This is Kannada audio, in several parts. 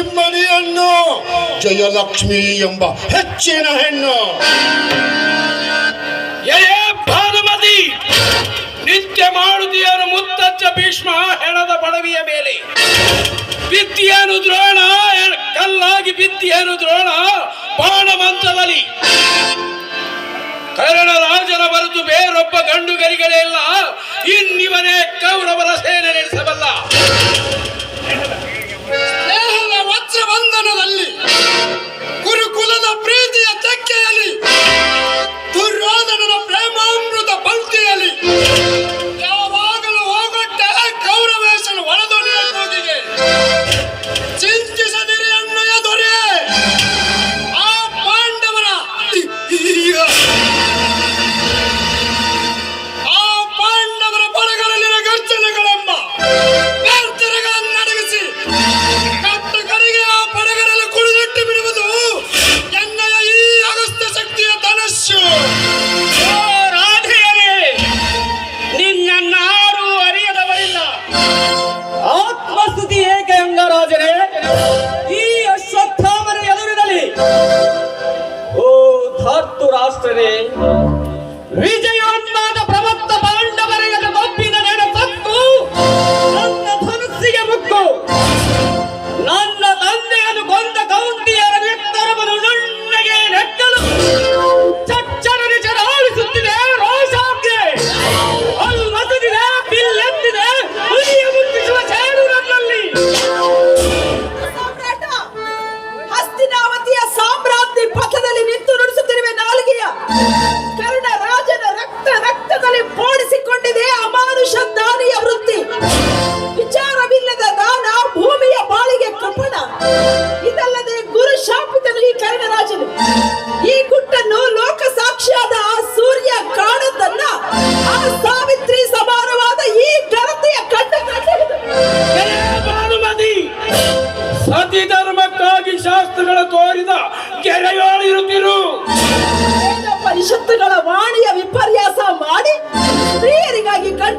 ಇಮ್ಮಡಿಯನ್ನು ಜಯಲಕ್ಷ್ಮಿ ಎಂಬ ಹೆಚ್ಚಿನ ಹೆಣ್ಣು. ಭಾನುಮತಿ, ನಿತ್ಯ ಮಾಡುದಿಯರು ಮುತ್ತಚ್ಚ ಭೀಷ್ಮ ಹೆಣದ ಬಡವಿಯ ಮೇಲೆ. ಬಿತ್ತಿಯನು ದ್ರೋಣ ಕಲ್ಲಾಗಿ ಬಿತ್ತಿಯನು ದ್ರೋಣ ಬಾಣಮಂತದಲ್ಲಿ ಕರ್ಣ ರಾಜನ ಬರೆದು ಬೇರೊಬ್ಬ ಗಂಡುಗರಿಗಳೆಲ್ಲ ಇನ್ನಿವನೇ ಕೌರವರ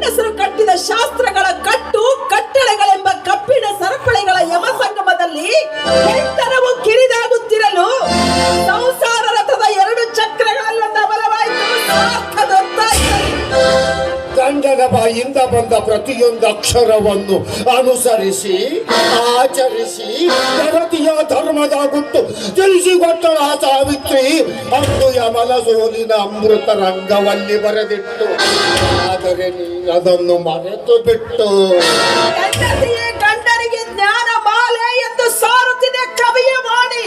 ಗಂಡಸರು ಕಟ್ಟಿದ ಶಾಸ್ತ್ರಗಳ ಗಂಡನ ಬಾಯಿಂದ ಬಂದ ಪ್ರತಿಯೊಂದು ಅಕ್ಷರವನ್ನು ಅನುಸರಿಸಿ, ಆಚರಿಸಿ ಭಾರತೀಯ ಧರ್ಮದ ಗುಟ್ಟು ತಿಳಿಸಿಕೊಟ್ಟಳ ಸಾವಿತ್ರಿ. ಅಂದು ಯಮಲ ಸೋಲಿನ ಅಮೃತ ರಂಗವಲ್ಲಿ ಬರೆದಿಟ್ಟು ಆದರೆ ಅದನ್ನು ಮರೆತು ಬಿಟ್ಟು. ಗಂಡರಿಗೆ ಜ್ಞಾನ ಮಾಲೆ ಎಂದು ಸಾರುತ್ತಿದೆ ಕವಿಯ ವಾಣಿ.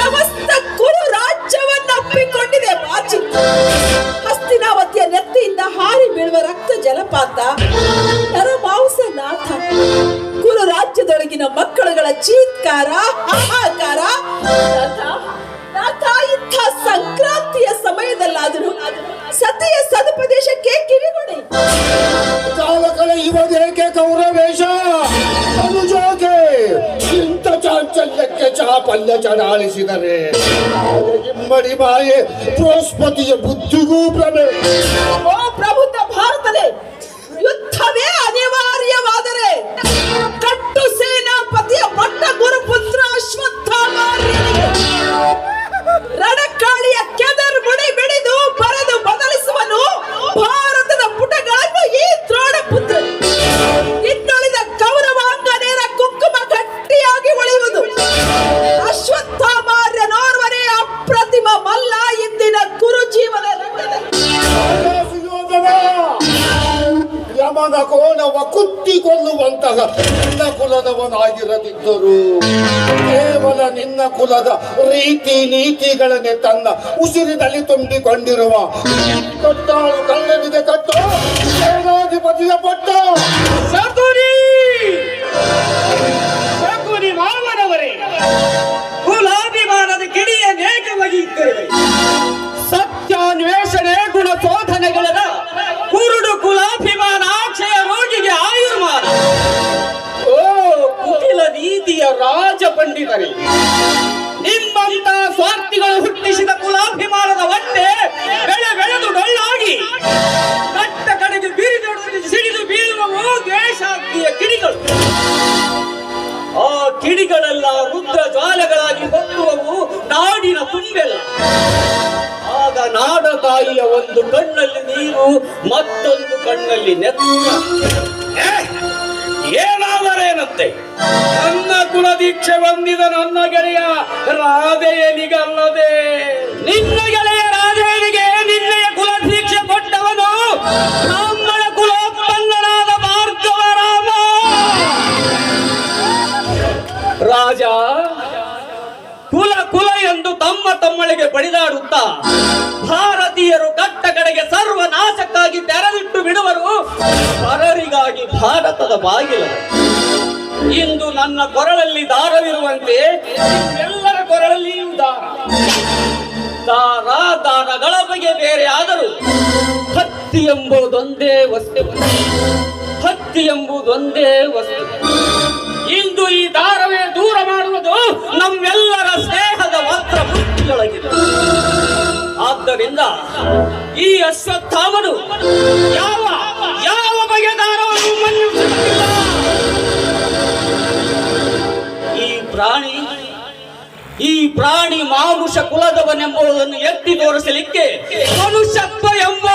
ಸಮಸ್ತ ಕುರು ರಾಜ್ಯವನ್ನು ಅಪ್ಪಿಕೊಂಡಿದೆ ಬಾಚಿ. ಹಸ್ತಿನಾವತಿಯ ನೆತ್ತಿಯಿಂದ ಹಾರಿ ಬೀಳುವ ರಕ್ತ ಜಲಪಾತ ನರಮಾಂಸ ನಾಥ ಕುರು ರಾಜ್ಯದೊಳಗಿನ ಮಕ್ಕಳುಗಳ ಚೀತ್ಕಾರ ಹಾಹಾಕಾರ. ನಾಥ, ಇಂಥ ಸಂಕ್ರಾಂತಿಯ ಸಮಯದಲ್ಲಾದರೂ ಸತಿಯ ಸದುಪದೇಶಕ್ಕೆ ಕಿವಿಗೊಡಿ. ಕಾಲಕಳ ಇವನೇಕೆ ಕೌರವೇಶ ಅನುಜೋಗೆ ಇಂಥ ಚಾಂಚಲ್ಯಕ್ಕೆ ಚಾಪಲ್ಯ ಚಡಾಳಿಸಿದರೆ ಇಮ್ಮಡಿ ಮಾಯೆ ಬೃಹಸ್ಪತಿಯ ಬುದ್ಧಿಗೂ ಭ್ರಮೆ ಓ ಪ್ರಬುದ್ಧ ಭಾರತನೇ ಯುದ್ಧವೇ ಯಮನ ಕೋಣವ ಕುತ್ತಿಕೊಳ್ಳುವಂತಹ ನಿನ್ನ ಕುಲದವನಾಗಿರದಿದ್ದರು ಕೇವಲ ನಿನ್ನ ಕುಲದ ರೀತಿ ನೀತಿಗಳನ್ನೇ ತನ್ನ ಉಸಿರಿನಲ್ಲಿ ತುಂಬಿಕೊಂಡಿರುವ ಕಟ್ಟಾಳು ಕಳ್ಳನಿಗೆ ಕಟ್ಟು ಸೇನಾಧಿಪತಿಯ ಪಟ್ಟ. ಶಕುನಿ ಶಕುನಿ ಮಾವನವರೇ! ಕುಲಾಭಿಮಾನದ ಕಿಡಿಯ ನೇಕವಾಗಿ ಸತ್ಯಾನ್ವೇಷಣೆ ಗುಣ ಶೋಧನೆಗಳದ ಪಂಡಿತರಿ ನಿಂಬಂತ ಸ್ವಾರ್ಥಿಗಳು ಹುಟ್ಟಿಸಿದ ಕುಲಾಭಿಮಾನದ ಒಂಟೆ ಬೆಳೆ ಬೆಳೆದು ಡೊಳ್ಳಾಗಿ ಕಟ್ಟ ಕಡೆಗೆ ಬೀರಿದೊಡದಲ್ಲಿ ಸಿಡಿದು ಬೀಳುವವು ದ್ವೇಷಾಗ್ನಿಯ ಕಿಡಿಗಳು. ಆ ಕಿಡಿಗಳೆಲ್ಲ ರುದ್ರ ಜ್ವಾಲೆಗಳಾಗಿ ಹೊತ್ತುವವು ನಾಡಿನ ತುಂಬೆಲ್ಲ ಆಗ ನಾಡ ತಾಯಿಯ ಒಂದು ಕಣ್ಣಲ್ಲಿ ನೀರು ಮತ್ತೊಂದು ಕಣ್ಣಲ್ಲಿ ನೆತ್ತ ಏ, ನನ್ನ ಕುಲದೀಕ್ಷೆ ಹೊಂದಿದ ನನ್ನ ಗೆಳೆಯ ರಾಧೆಯನಿಗಲ್ಲದೆ. ನಿನ್ನ ಗೆಳೆಯ ರಾಧೆಯನಿಗೆ ನಿನ್ನೆಯ ಕುಲದೀಕ್ಷೆ ಕೊಟ್ಟವನು ಬ್ರಾಹ್ಮಣ ಕುಲೋತ್ಪನ್ನನಾದ ಭಾರ್ಗವ ರಾಮ. ರಾಜ ಕುಲ ಕುಲ ಎಂದು ತಮ್ಮ ತಮ್ಮಳಿಗೆ ಬಡಿದಾಡುತ್ತಾ ಭಾರತೀಯರು ಕಟ್ಟ ಕಡೆಗೆ ಸರ್ವನಾಶಕ್ಕಾಗಿ ತೆರೆದಿಟ್ಟು ಬಿಡುವರು. ಪರರಿಗಾಗಿ ಭಾರತದ ಬಾಗಿಲು. ಇಂದು ನನ್ನ ಕೊರಳಲ್ಲಿ ದಾರವಿರುವಂತೆ ಎಲ್ಲರ ಕೊರಳಲ್ಲಿಯೂ ದಾರ. ದಾರ ದಾರಗಳ ಬಗ್ಗೆ ಬೇರೆ ಆದರೂ ಹತ್ತಿ ಎಂಬುದೊಂದೇ ವಸ್ತು. ಹತ್ತಿ ಎಂಬುದೊಂದೇ ವಸ್ತು. ಇಂದು ಈ ದಾರವೇ ದೂರ ಮಾಡುವುದು ನಮ್ಮೆಲ್ಲರ ಸ್ನೇಹದ ಮಾತ್ರ ಬುದ್ಧಿಯೊಳಗಿದೆ ಆದ್ದರಿಂದ ಈ ಅಶ್ವತ್ಥಾಮನು ಯಾವ ಯಾವ ಪ್ರಾಣಿ ಈ ಪ್ರಾಣಿ ಮಾನುಷ ಕುಲದವನೆಂಬುದನ್ನು ಎತ್ತಿ ತೋರಿಸಲಿಕ್ಕೆ ಮನುಷ್ಯತ್ವ ಎಂಬುದೊಂದೇ